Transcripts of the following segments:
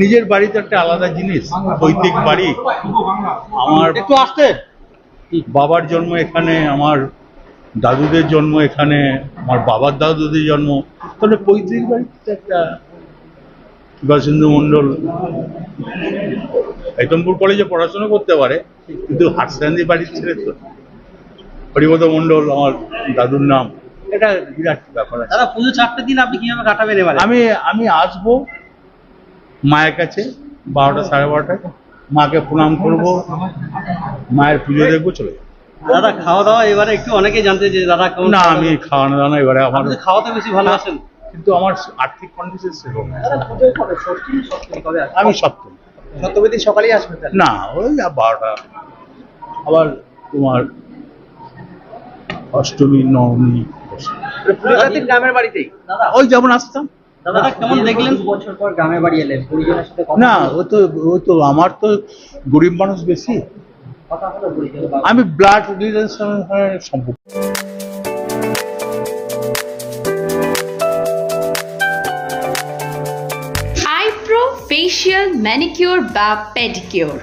নিজের বাড়িতে একটা আলাদা জিনিস পৈতৃক বাড়ি। আমার একটু আসতে। বাবার জন্ম এখানে আমার দাদুদের জন্ম এখানে আমার বাবার দাদুদের জন্ম। তাহলে পৈতৃক বাড়িতে একটা সুভাষচন্দ্র মণ্ডল একদমপুর কলেজে পড়াশোনা করতে পারে কিন্তু হাটসান্দি বাড়ির ছেলে তো। হরিপদ মণ্ডল আমার দাদুর নাম। এটা বিরাট ব্যাপার আছে। দাদা পুজো চারটে দিন আপনি কীভাবে কাটাবেন এবারে? আমি আমি আসব মায়ের কাছে বারোটা সাড়ে বারোটায় মাকে প্রণাম করব মায়ের পুজো দেখব চলে যাব। দাদা খাওয়া দাওয়া এবারে একটু অনেকেই জানতে যে দাদা কেমন না আমি খাওয়ানো দাওয়ানো এবারে আমার খাওয়াতে বেশি ভালোবাসেন? কিন্তু আমার আর্থিক কন্ডিশন আসবে? আমি সপ্তম। সপ্তমী দিন সকালেই আসবেন না ওই বারোটা। আবার তোমার অষ্টমী নবমী গ্রামের বাড়িতেই? দাদা ওই যেমন আসতাম। দাদা কেমন দেখলেন? বছর পর গ্রামে বাড়ি এলেন পরিজনের সাথে না ও তো ও তো আমার তো গরিব মানুষ বেশি। আমি ব্লাড রিলেশন সম্পর্ক। আইব্রো ফেশিয়াল ম্যানিকিউর বা pedicure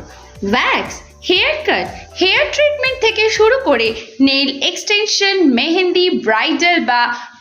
wax hair cut hair treatment থেকে শুরু করে নেল এক্সটেনশন মেহেন্দি ব্রাইডাল বা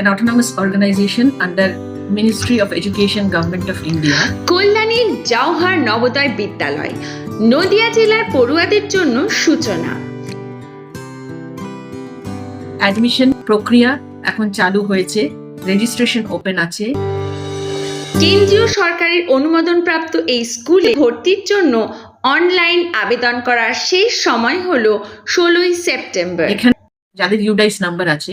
an autonomous organization under Ministry of Education, Government of India, কল্যাণীর Jawahar Navodaya বিদ্যালয় নদিয়া জেলার পড়ুয়াদের জন্য সূচনা। অ্যাডমিশন প্রক্রিয়া এখন চালু হয়েছে রেজিস্ট্রেশন ওপেন আছে। কেন্দ্রীয় সরকারের অনুমোদনপ্রাপ্ত এই স্কুলে ভর্তির জন্য অনলাইন আবেদন করার শেষ সময় হলো ষোলোই সেপ্টেম্বর। এখানে যাদের ইউডাইস নাম্বার আছে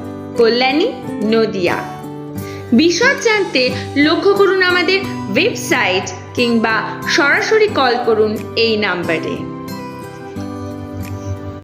কল্যাণী নদিয়া। বিশদ জানতে লক্ষ্য করুন আমাদের ওয়েবসাইট কিংবা সরাসরি কল করুন এই নাম্বারে